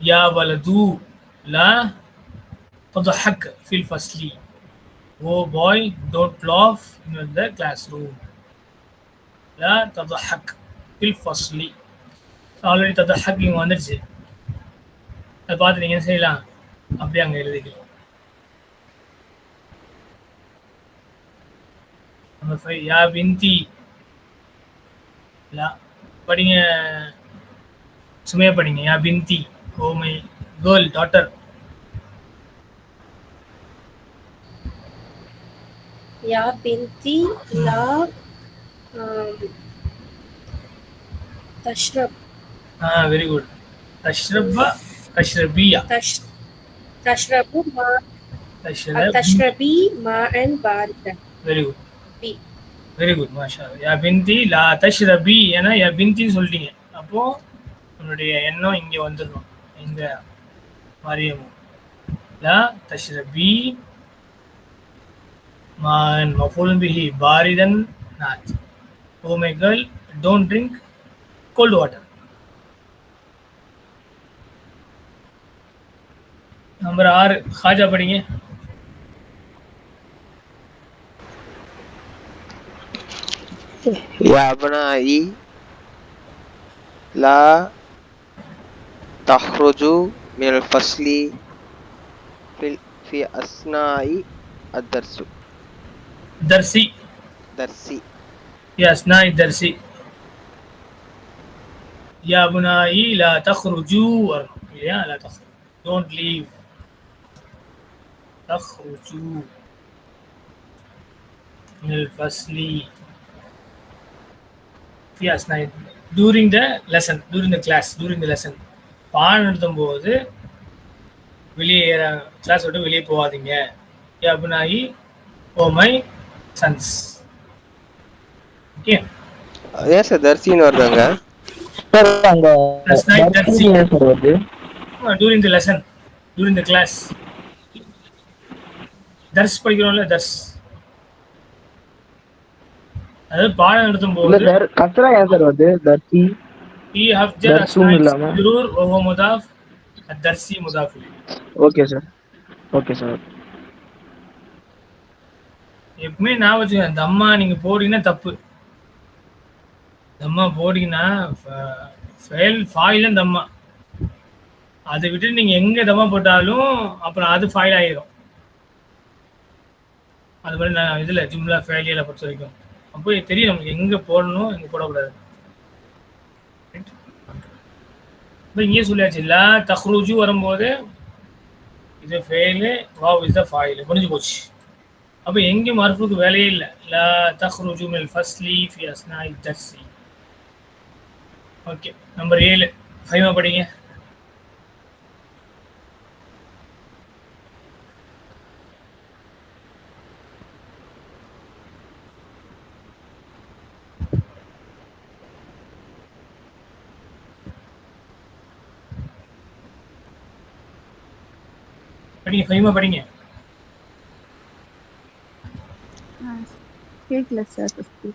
யா வலது லா ததஹக் ஃபில் ஃபஸ்லி ஓ boy don't laugh in the classroom லா ததஹக் ஃபில் ஃபஸ்லி ஆல்ரெடி ததஹக் இங்கே வந்துடுச்சு. அதை பார்த்து நீங்கள் என்ன செய்யலாம்? அப்படியே அங்கே எழுதிக்கலாம். நம்பர் ஃபைவ் யா விந்தி லா படிங்க. சுமையா படிங்க. யா விந்தி ஓ மை கேர்ள் டாட்டர் யா பிந்தி லா தஷ்ரப் ஆ வெரி குட் தஷ்ரப்பா தஷ்ரபியா தஷ்ரபு மா தஷ்ரபி மா அண்ட் பாரித வெரி குட் வெரி குட் மாஷா யா பிந்தி லா தஷ்ரபி ஏன்னா யா பிந்தின்னு சொல்லிட்டீங்க. அப்போ உன்னுடைய எண்ணம் இங்கே வந்துடணும் எங்க மரியமும் தஷ்ரபி man mafulbihi baridan naat oh my girl don't drink cold water number are खाजा पढ़ेंगे या बना ला تخرج من الفصل في أثناء الدرس. درسي درسي في أثناء الدرس. يا بنائي لا تخرجوا. يا لا تخرج don't leave. تخرجوا من الفصل. في أثناء during the lesson during the class during the lesson. பாடம் நடத்தும் போது வெளியே கிளாஸ் விட்டு வெளியே போகாதீங்க. அபுனாயி ஓ மை சன்ஸ். ஓகே ஏன் சார் தர்சின்னு வருதாங்க. சார் அங்க during the lesson during the class. தர்ஸ் படிக்கிறோம்ல தர்ஸ். அதாவது பாடம் நடத்தும் போது சார் கச்சரா ஏன் சார் வருது? தர்சி? ஓகே சார் எப்பவுமே ஞாபகம் வச்சுக்கோங்க தம்மா நீங்க போட்டீங்கன்னா தப்பு. தம்மா போட்டீங்கன்னா ஃபெயில் ஃபாயிலும் தம்மா. அதை விட்டு நீங்க எங்க தம்மா போட்டாலும் அப்புறம் அது ஃபைல் ஆயிரும். அது மாதிரி நான் இதுல ஜிம்லா ஃபெயிலியரை பொறுத்த வரைக்கும். அப்போ தெரியும் நமக்கு எங்க போடணும் எங்க போடக்கூடாது இப்போ இங்கே சொல்லியாச்சு இல்ல தஹ்ரூஜு வரும்போது இது ஃபெயிலு வாவ் இஸ் த ஃபாயில் முடிஞ்சு போச்சு. அப்போ எங்கேயும் மறுப்புக்கு வேலையே இல்லை. லா தஹ்ருஜு மில் ஃபஸ்லி ஃபி அஸ்னாஇ தர்சி ஓகே நம்பர் ஏழு. ஃபைவா படிங்க. படிங்க ஃபைவா படிங்க கேட்கல சார் ஃபர்ஸ்ட்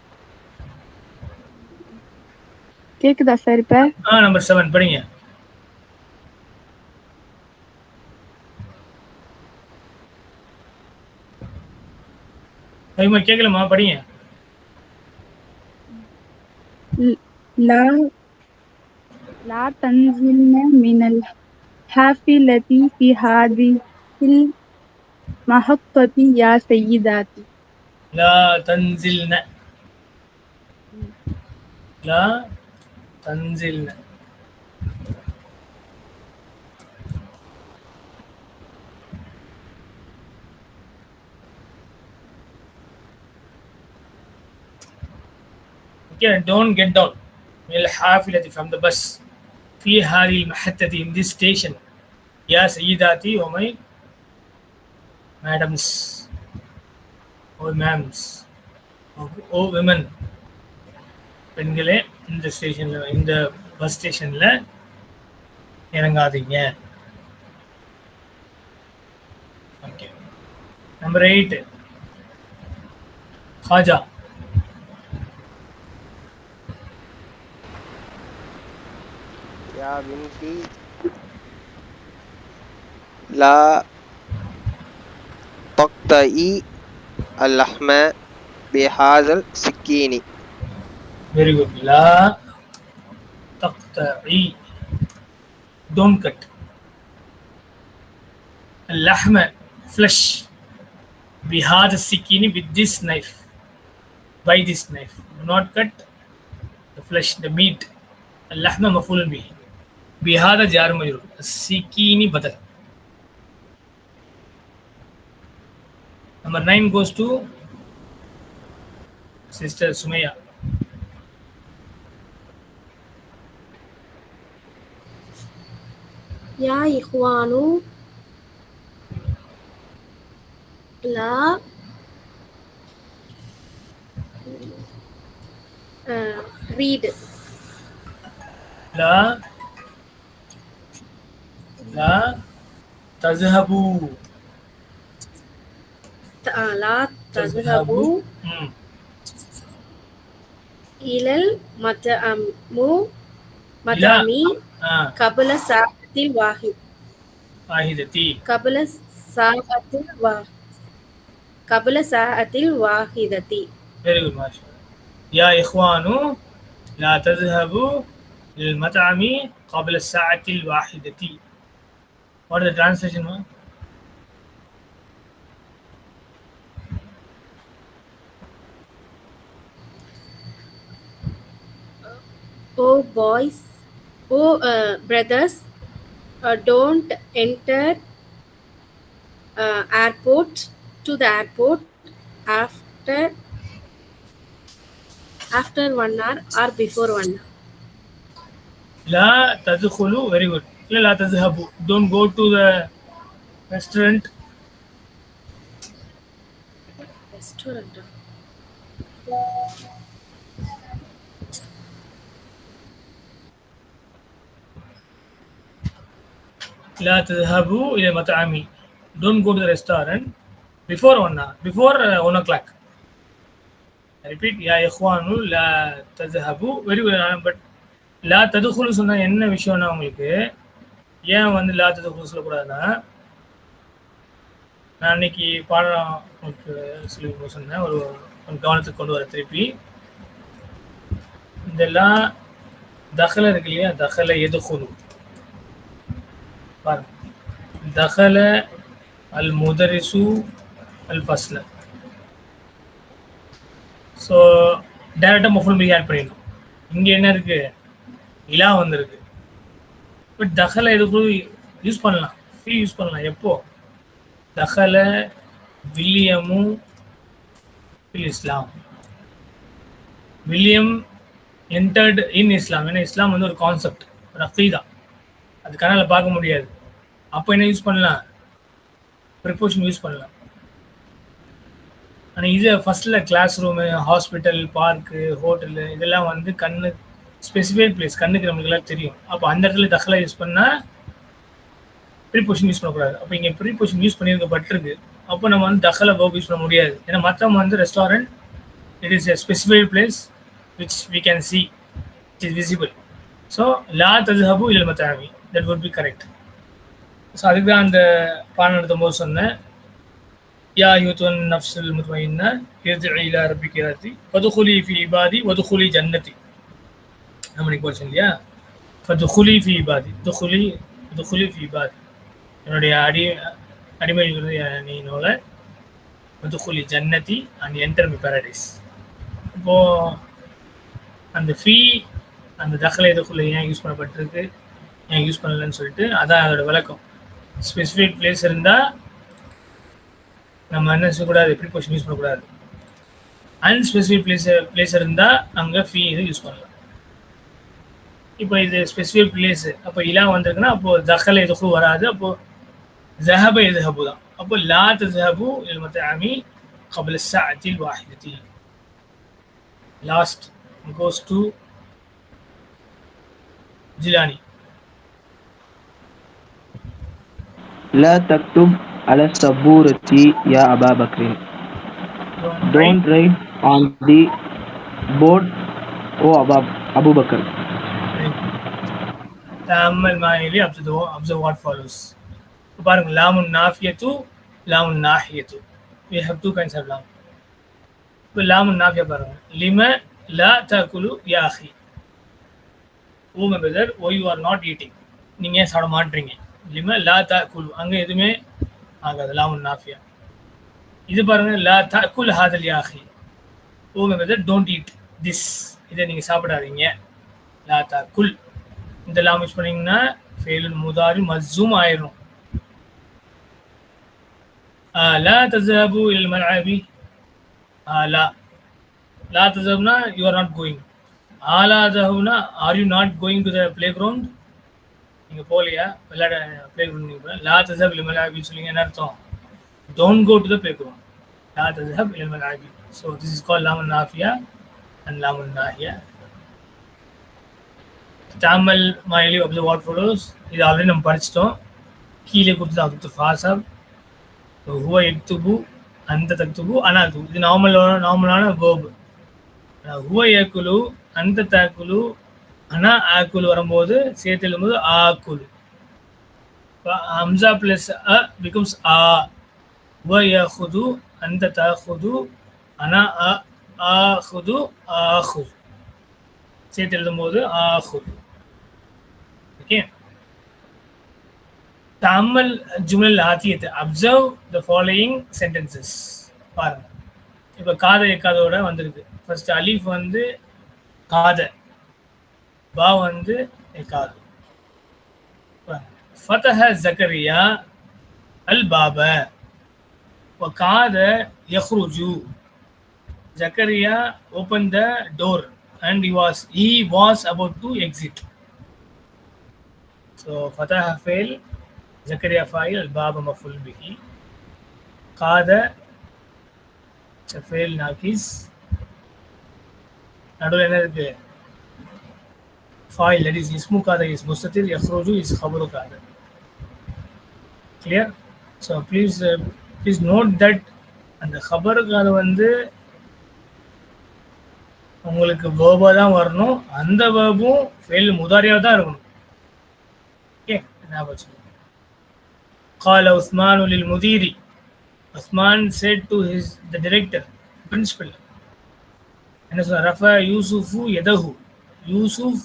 கேக்குதா சார் இப்ப ஆ நம்பர் செவன் படிங்க ஃபைவா கேட்கலமா படிங்க لا لا تنزلن من الحافلة في هذه المحطة يا سيداتي. لا تنزلن. لا تنزلن. Okay, don't get down. الحافلة from the bus. في هذه المحطة in this station. يا سيداتي ومي madams oh ma'ams oh women பெண்களே இந்த ஸ்டேஷனில் இந்த பஸ் ஸ்டேஷனில் இறங்காதீங்க. ஓகே நம்பர் எயிட் ஹாஜா யா பின்டி லா تقطعي اللحم بهذا السكين Very good. لا تقطعي don't cut. اللحم flesh بهذا السكين with this knife by this knife do not cut the flesh the meat اللحم مفعول به بهذا جار مجرور السكين بدل number 9 goes to sister Sumaya يا إخوان لا uh, read لا لا تذهبوا ت- لا تذهبوا مم. إلى المطعم مطعم آه. قبل ساعة واحد واحدتي قبل ساعة قبل ساعة واحدة very good ما شاء الله يا إخوان لا تذهبوا للمطعم قبل الساعة الواحدة What is the translation man? Oh, boys, oh, uh, brothers, uh, don't enter uh, airport to the airport after after one hour or before one hour. La tadkhulu, very good. La tadhabu, don't go to the restaurant. Restaurant. லா திஹபு இலை மத்த ஆமி don't go to the restaurant before ஒன்னா before one o'clock repeat யா எஹ்வானு லா ததுஹபு வெரி பட் லா ததுகுலு சொன்னால் என்ன விஷயம்னா உங்களுக்கு? ஏன் வந்து லா ததுகுலு சொல்லக்கூடாதுன்னா நான் அன்னைக்கு பாடம் உங்களுக்கு சொல்லி சொன்னேன். ஒரு கவனத்துக்கு கொண்டு வர திருப்பி. இந்த லா தகலை இருக்கு இல்லையா? தகலை எது குழு பாருங்க. தகல அல் முதரிசு அல் ஃபஸ்ல ஸோ டேரக்டா மஃபுல் பி ஆட் பண்ணிடணும். இங்கே என்ன இருக்கு? இலா வந்திருக்கு. பட் தகல எதுக்கும் யூஸ் பண்ணலாம்? ஃப்ரீ யூஸ் பண்ணலாம். எப்போ? தகல வில்லியமு இஸ்லாம் வில்லியம் என்டர்ட் இன் இஸ்லாம் ஏன்னா இஸ்லாம் வந்து ஒரு கான்செப்ட் ஒரு அக்கீதா அது கனால பார்க்க முடியாது. அப்போ என்ன யூஸ் பண்ணலாம்? ப்ரிப்போஷன் யூஸ் பண்ணலாம். ஆனால் இது ஃபஸ்ட்டில் class room hospital park hotel இதெல்லாம் வந்து கண்ணு ஸ்பெசிஃபைட் பிளேஸ் கண்ணுக்கு நம்மளுக்கு எல்லாம் தெரியும். அப்போ அந்த இடத்துல தகலா யூஸ் பண்ணால் ப்ரீபோஷன் யூஸ் பண்ணக்கூடாது. அப்போ இங்கே ப்ரிப்போஷன் யூஸ் பண்ணியிருக்கப்பட்டிருக்கு. அப்போ நம்ம வந்து தகலை வேர்ப் யூஸ் பண்ண முடியாது. ஏன்னா மற்றவங்க வந்து restaurant it is a specified place which we can see it is visible so லா ததுஹபு இல்லை மத்தாமி that would be correct so அதுக்கு தான் அந்த பாடம் நடத்தும் போது சொன்னேன். யா யூத்துவன் நஃப்ஸுல் முத்மைன்னா இர்ஜிஇ இலா ரப்பிகி வதுகுலி ஃபி இபாதி வதுகுலி ஜன்னதி. நம்ம போச்சு இல்லையா? ஃபதுகுலி ஃபி இபாதி துகுலி துகுலி ஃபி இபாதி. என்னுடைய அடி அடிமைகள் நீனோட வதுகுலி ஜன்னதி அண்ட் என்டர் மி பேரடைஸ். இப்போது அந்த ஃபீ அந்த தகலை இதுக்குள்ளே ஏன் யூஸ் பண்ணப்பட்டிருக்கு? ஏன் யூஸ் பண்ணலன்னு சொல்லிட்டு அதான் அதோட விளக்கம். ஸ்பெசிஃபிக் பிளேஸ் இருந்தால் நம்ம என்ன செய்யக்கூடாது? ப்ரிகாஷன் யூஸ் பண்ணக்கூடாது? அன்ஸ்பெசிஃபிக் பிளேஸ் பிளேஸ் இருந்தால் அங்கே ஃபீ இது யூஸ் பண்ணலாம். இப்போ இது ஸ்பெசிஃபிக் பிளேஸு அப்போ இலா வந்திருக்குன்னா அப்போது தஹல் எதுக்கு வராது. அப்போது ஜஹப எதுஹபு தான். அப்போ லா தஹபு இல் மத்த அமி கபல் சாத்தில் வாஹிதி last goes to Jilani تكتب على السبورة يا أبا بكر don't Don't write on the board O Abu, Abu Bakr تأمل معي لي observe, observe what follows இப்ப பாருங்க லாமுன் நாஃபியத்து லாமுன் நாஹியத்து we have two kinds of lam இப்போ லாமுன் நாஃபியா பாருங்க லிம லா தகுலு யா Ahi oh my brother oh you are not eating நீங்க ஏன் சாப்பிட மாட்டீங்க லிம லா தா குழு அங்கே எதுவுமே ஆகாது. லாவுன் நாஃபியா. இது பாருங்க லா தா குல் ஹாதல் யாஹி ஊங்கிறது டோன்ட் ஈட் திஸ் இதை நீங்கள் சாப்பிடாதீங்க. லா தா குல் இந்த லாம் யூஸ் பண்ணீங்கன்னா ஃபெயிலுன் முதாரி மஸ்ஸும் ஆயிரும். லா தசாபு இல் மலாபி ஆலா லா. தசாப்னா யூ ஆர் நாட் கோயிங் ஆலா தஹுனா are you not going to the playground நீங்கள் போகலையா? விளையாட ப்ளே கிரவுண்ட் நீங்கள் போகல? லா தசப் இல்லை மலாபி சொல்லிங்க என்ன அர்த்தம்? Don't go to the playground லா தசப் இல்லை மலாபி ஸோ திஸ் இஸ் கால் லாமன் நாஃபியா அண்ட் லாமன் நாஹியா தாமல் மாயலி அப்சர்வ் வாட் ஃபோட்டோஸ் இது ஆல்ரெடி நம்ம படிச்சிட்டோம். கீழே கொடுத்து அதுக்கு ஃபாசப் ஹுவ எக்துபு அந்த தக்துபு அனாது இது நார்மலான நார்மலான வேர்பு ஹுவ ஏக்குலு அந்த தாக்குலு ஆனால் ஆக்குல் வரும்போது சேர்த்து எழுதும்போது ஆக்குல் ஹம்சா பிளஸ் அ பிகம்ஸ் ஆ. வ யஹுது அந்த தஹுது அனா அ ஆஹுது ஆஹு சேர்த்து எழுதும்போது ஆஹு ஓகே? தாமல் ஜுமல் ஆத்தியத்து. அப்சர்வ் த ஃபாலோயிங் சென்டென்சஸ் பாருங்க. இப்போ காத எக்காதோட வந்திருக்கு. ஃபர்ஸ்ட் அலீஃப் வந்து காதை. பா வந்து காது ஃபதஹ ஜக்கரியா அல் பாப காத யஹ்ருஜு. Zakariya open the door and he was he was about to exit so ஃபதஹ ஃபெயில் ஜக்கரியா ஃபாயில் அல் பாப மஃபுல் பிஹி. காத ஃபெயில் நாக்கிஸ். நடுவில் என்ன இருக்குது இருக்கு ஃபாயில் தட் இஸ் இஸ்மு காத இஸ் முஸ்தத்தில் யஹ்ரோஜு இஸ் ஹபரு காத clear so please please note that அந்த ஹபரு காத வந்து உங்களுக்கு வேர்பா தான் வரணும் அந்த வேர்பும் ஃபெயில் முதாரியாக தான் இருக்கணும் ஓகே ஞாபகம் வச்சுக்கோங்க قال عثمان للمدير عثمان said to his the director principal என்ன சொல்ற Rafah யூசுஃபு எதஹு Yusuf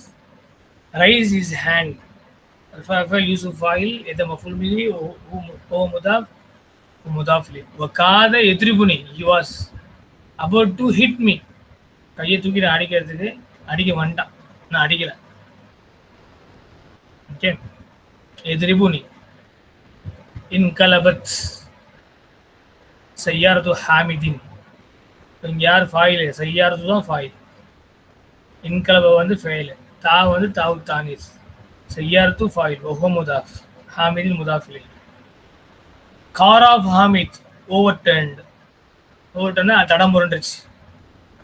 raise his hand. ரஃபா ரஃபா யூசுஃப் ஃபாயில் எத மஃபுல் மிஹி ஓ முதாப் ஓ முதாஃப் லி காத எத்ரிபுனி he was about to hit me. கையை நான் அடிக்கிறதுக்கு அடிக்க வேண்டாம். நான் அடிக்கிறேன் ஓகே எதிரிபுனி இன்கலபத் சையாரது ஹாமிதின் இங்கே யார் ஃபாயில் சையாரது தான் ஃபாயில் இன்கலப வந்து ஃபெயிலு தா வந்து தாவு தானிஸ் சையாரத்து ஃபாயில் ஒஹோ முதாஃப் ஹாமிதில் முதாஃபிலே car of Hamid overturned ஓவர் டர்னா தடம் புரண்டுச்சு.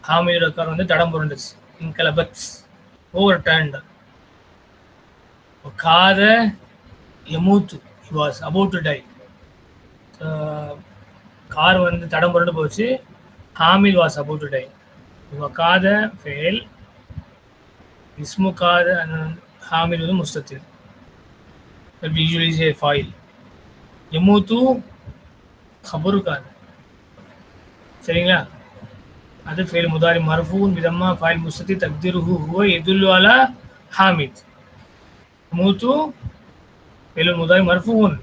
ஹாமிதோட கார் வந்து தடம் புரண்டுச்சு. இன்கலபத் ஓவர் டர்ன்டு காத எமூத்து he was about to die car வந்து தடம் புரண்டு போச்சு. ஹாமில் வாஸ் அபவுட் டு டை காத ஃபெயில் Ismu qad and hamil mustatir. That we usually say file. சரிங்களா? அது ஃபைல் முதாரி மர்ஃபூன் விதமா ஃபைல் முஸ்தத்தி தக்திருஹு ஹுவ எதுல்லு அலா ஹாமித். மூத்து ஃபைல் முதாரி மர்ஃபூன்.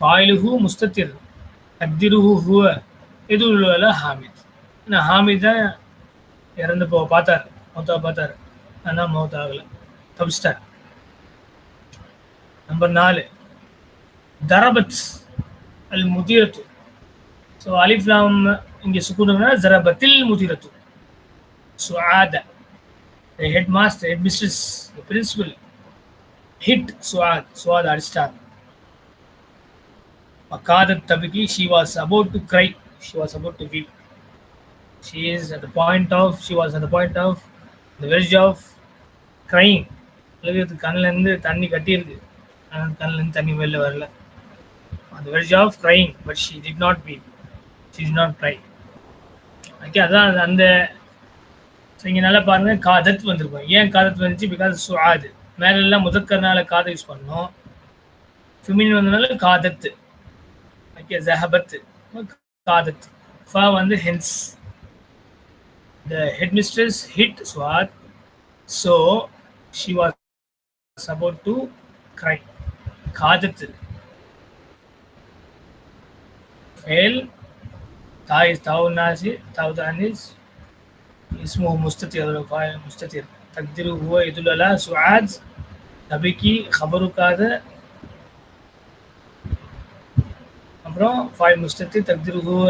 ஃபைலுஹு முஸ்தத்திர் தக்திருஹு ஹுவ எதுல்வாலா ஹாமித். ஏன்னா ஹாமித் தான் இறந்து போ பார்த்தார். மொத்தம் பார்த்தார். ஆனால் மௌத் ஆகல தப்பிச்சிட்டார் நம்பர் நாலு தரபத் அல் முதிரத்து ஸோ அலிஃப்லாம் இங்கே சுக்குனா ஜரபத்தில் முதிரத்து சுஆத headmaster headmistress principal hit Suad. Suad அடிச்சிட்டாங்க மக்காதத் தபிகி she was about to cry. She was about to weep. She is at the point of she was at the point of the verge of crying அழுகிறது கண்ணிலேருந்து தண்ணி கட்டியிருக்கு. ஆனால் கண்ணிலேருந்து தண்ணி வெளில வரல. அந்த verge of crying but she did not be she did not cry. Okay அதான் அது அந்த இங்கே நல்லா பாருங்கள் காதத் வந்திருக்கும். ஏன் காதத் வந்துச்சு? பிகாஸ் சுஆது மேலெல்லாம் முதற்கறனால காதை யூஸ் பண்ணோம். ஃபிமின் வந்தனால காதத்து ஓகே ஜஹபத்து காதத். ஃபா வந்து hence the headmistress hit Suad so she was about to cry காதத்து ஃபெயில் தாய் தாவு நாசி தாவு தானிஸ் இஸ்மு அதோட ஃபாயில் முஸ்தத்திர். தக்திரு ஹுவ இதுலலா சுஆத். நபிக்கு ஹபருக்காத அப்புறம் ஃபாய் முஸ்தத்திர் தக்திரு ஹுவ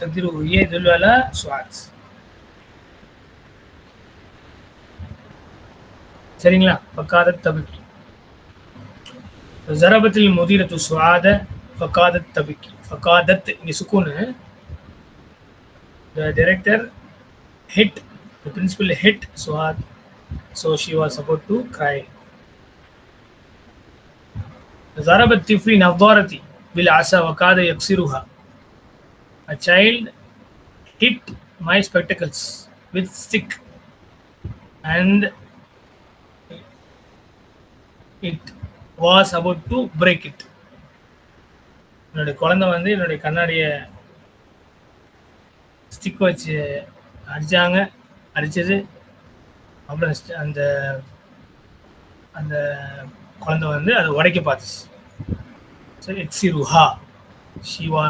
தக்திரு ஹுய இதுலலா சுவாஜ் சரிங்களா ஃபக்காதத் தபக்கி ஜரபத்தில் முதிரத்து சுவாத ஃபக்காதத் தபக்கி ஃபக்காதத் இங்கே சுக்குனு the director hit the principal hit Suad so she was about to cry ضرب الطفل نظارتي بالعصا وكاد يكسرها a child hit my spectacles with stick and it was about to break it என்னுடைய குழந்தை வந்து என்னுடைய கண்ணாடியை ஸ்டிக் வச்சு அடிச்சாங்க. அடிச்சது. அப்புறம் அந்த அந்த குழந்தை வந்து அதை உடைக்க பார்த்துச்சு. ஸோ எட்ஸி ருஹா Shiva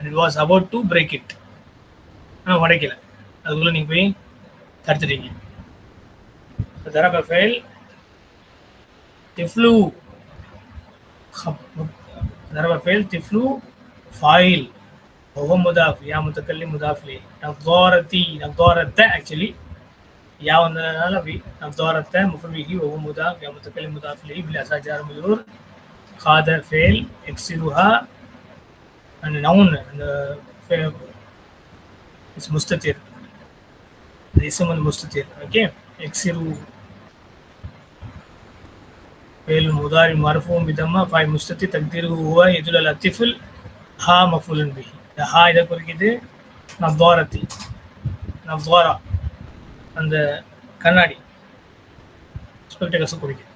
it was about to break it ஆனால் உடைக்கல. அதுக்குள்ளே நீங்கள் போய் தடுத்துட்டீங்க. தரப்ப fail طفلو خب ضرب فعل طفلو فاعل وهو مضاف يا متكلم مضاف ليه نظارتي نظارة actually يا وندنا في نظارة مفعول به وهو مضاف يا متكلم مضاف ليه بلا جار مجرور قاد فعل اكسرها and noun and uh, is مستتر the اسم المستتر okay اكسروا மேலும் முதாரி மரஃபும் விதமாக ஃபாய் முஸ்தத்தி தக்தீர் ஹுவா இதுல லத்திஃபுல் ஹா மஃபுலன் பி இந்த ஹா இதை குறிக்கிது நப்வாரத்தி நப்வாரா அந்த கண்ணாடி ஸ்பெக்டகஸை குறிக்கிது